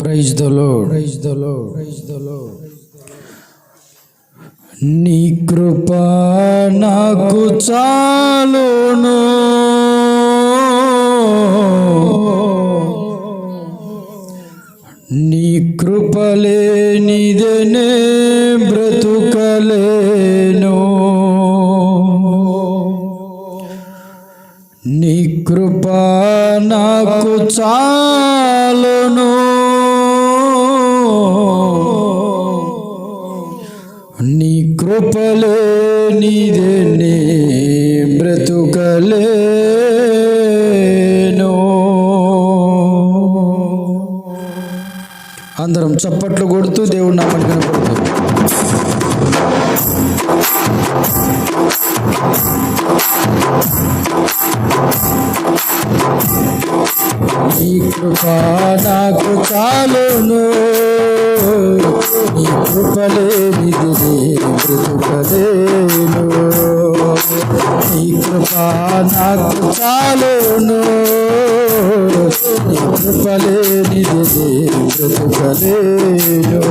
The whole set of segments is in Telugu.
Praise the Lord praise the Lord praise the Lord నీ కృప నాకు చాలును. నీ కృపలే నిదనే బ్రతుకలేను. నీ కృప నాకు చాలును. నీ కృపలే నీదే బ్రతుకలేను. అందరం చప్పట్లు కొడుతూ దేవుడు నా పట్టుకుని కొడుతూ నీ కృప నాకు చాలును నీ కృపలే నిధి మృతుపలేను నీ కృప నాకు చాలును నీ కృపలే నిధి మృతుపలేను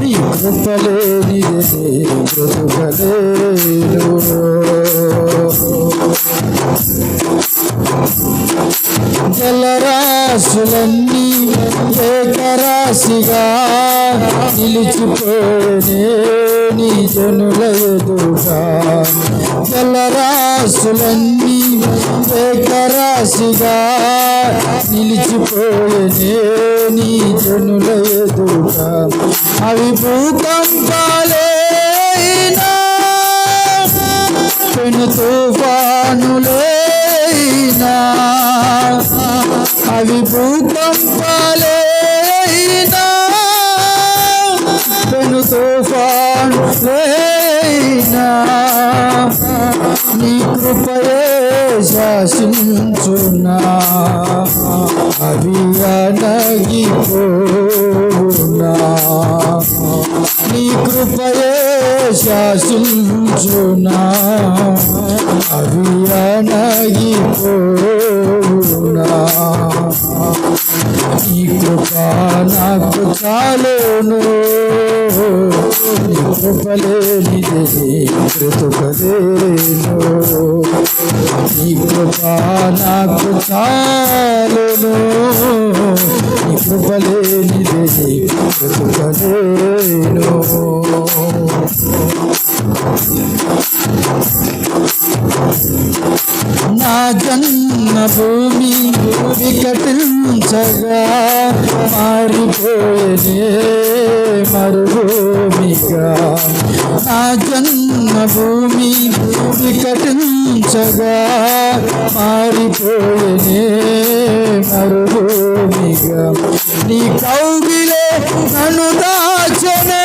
నీ కృపలే నిధి మృతుపలేను రాసులన్నీ ఏకరాశిగా నిలిచిపోనే నీ జనుల జలరాశులన్నీ ఏకరాశిగా నిలిచిపోయే నీ జనులయదుగా అవి భూకంపాలేనా పెను తుఫానులేనా భూకంపాలేనా? పెను తుఫానులేనా? నీ కృపయే శాసించున్నా. అవి అనగిపోనా నీ కృపయే శాసించునా అవి అనగిపో నీ కృప నాకు చాలును. నీ కృపలే నిదే నీ కృప నాకు చాలును. నీ కృపలేనిదే నిదే బ్రతుకలేను. నా జన్మభూమి వికటించగా మారిపోయే మరుభూమిగా. నా జన్మభూమి వికటించగా మారిపోయే మరుభూమిగా. నీ కౌగిలే నన్ను దాచనే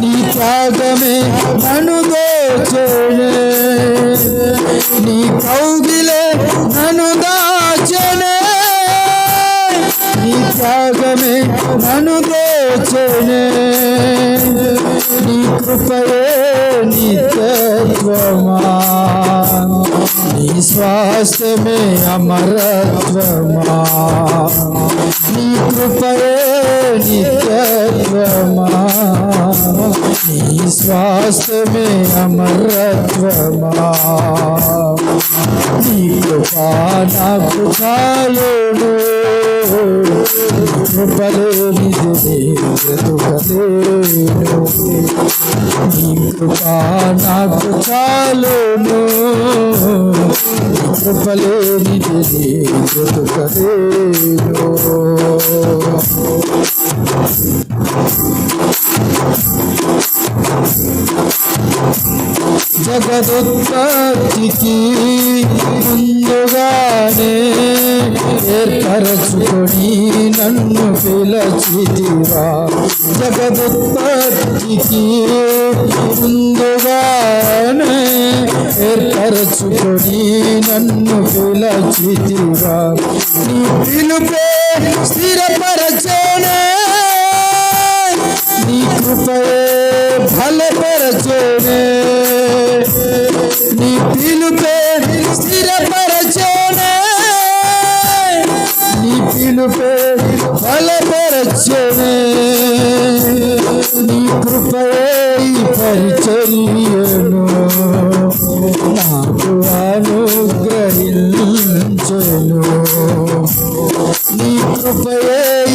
నీ త్యాగమే నన్ను దోచనే. నీ కౌ త్యాగమే నను దోచనే నీ కృపయే నిత్యత్వమా నీ స్వాస్థ్యమే అమరత్వమా. నీ కృపయే నిత్యత్వమా నీ స్వాస్థ్యమే అమరత్వమా. నీ కృప నాకు చాలును నీ బ్రతుకలేను నీ కృప నాకు చాలును నీ బ్రతుకలేను జగదుత్పత్తికి ముందుగానే ఏర్పరచుకొని నన్ను పిలచిదివా జగదుత్పత్తికి ముందుగానే ఏర్పరచుకొని నన్ను పిలచిదివా నీ పిలుపే స్థిరపరచోనే నీ కృపయే బలపరచోనే నీ పిలుపే స్థిరపరచోనే నీ పిలుపే బలపరచోనే నీ కృపయే పరిచర్యను నాకు అనుగ్రహించను కృపయే ఈ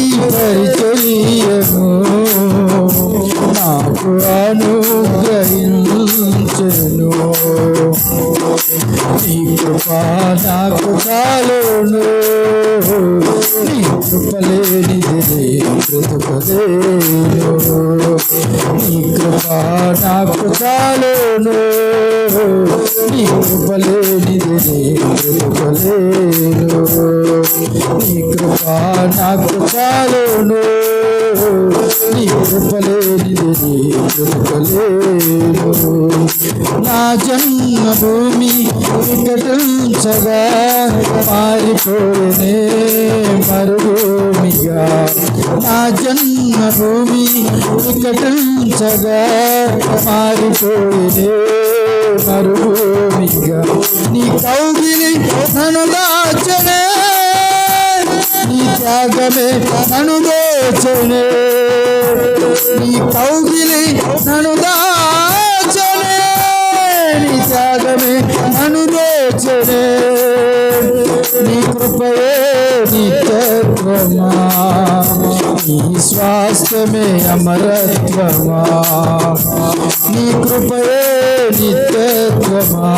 నాకు అనుగ్రహించను. ఈ కృప నాకు చాలును. నీ కృప నాకు చాలును నీ కృప లేనిది నీ కృప నాకు చాలును. నీ కృప లేనిది బ్రతుకలేను నా జన్మభూమి వికటించగా మారిపోయినే మరుభూమిగా. నా జన్మభూమి వికటించగా మారిపోయినే మరుభూమిగా. నీ కౌగిలి నన్ను దాచనే నీ త్యాగమే నన్ను దోచనే. నీ కౌగిలి నన్ను దాచనే నీ త్యాగమే దోచనే నీ కృపయే నీ స్వాస్థ్యమే అమరత్వమా? నీ కృపయే నిత్యత్వమా?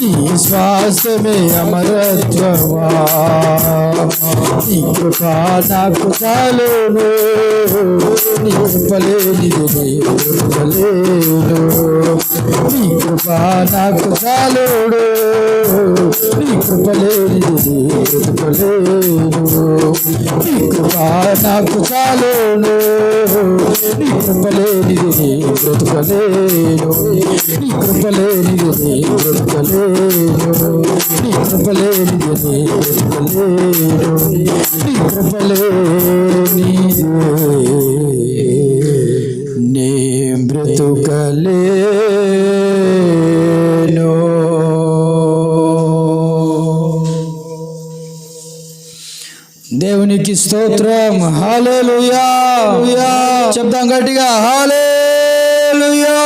నీ స్వాస్థ్యమే అమరత్వమా? నీ కృపా నాకు చాలును నీ కృపలేనిది కృపలేను నీ కృపా నాకు చాలుడు నీ కృపలేనిది కృపలేను నీ కృపా నాకు చాలును నీ కృపలేనిది నీ బ్రతుకలేను నీ కృపలేనిది నీ బ్రతుకలేను నీ కృపలేనిది నీ బ్రతుకలేను నీ కృపలేనిది की स्तोत्र हालेलुया। चपदा गटिया हालेलुया।